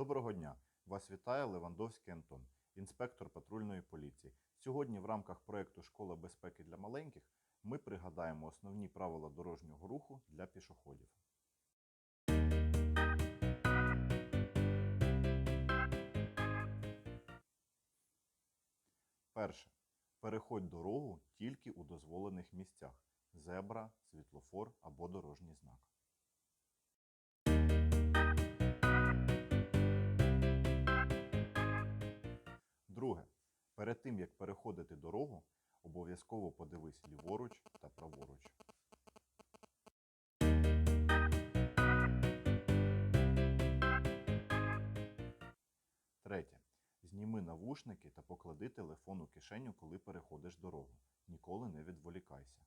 Доброго дня! Вас вітає Левандовський Антон, інспектор патрульної поліції. Сьогодні в рамках проєкту Школа безпеки для маленьких ми пригадаємо основні правила дорожнього руху для пішоходів. Перше. Переходь дорогу тільки у дозволених місцях зебра, світлофор або дорожній знак. Друге. Перед тим як переходити дорогу, обов'язково подивись ліворуч та праворуч. Третє. Зніми навушники та поклади телефон у кишеню, коли переходиш дорогу. Ніколи не відволікайся.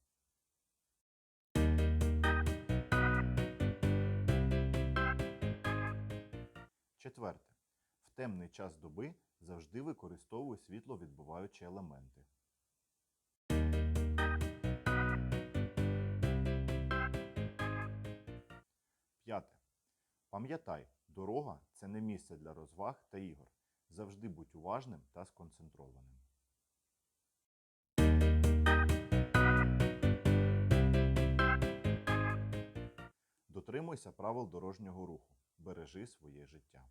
Четверте. В темний час доби завжди використовуй світловідбиваючі елементи. П'яте. Пам'ятай, дорога це не місце для розваг та ігор. Завжди будь уважним та сконцентрованим. Дотримуйся правил дорожнього руху. Бережи своє життя.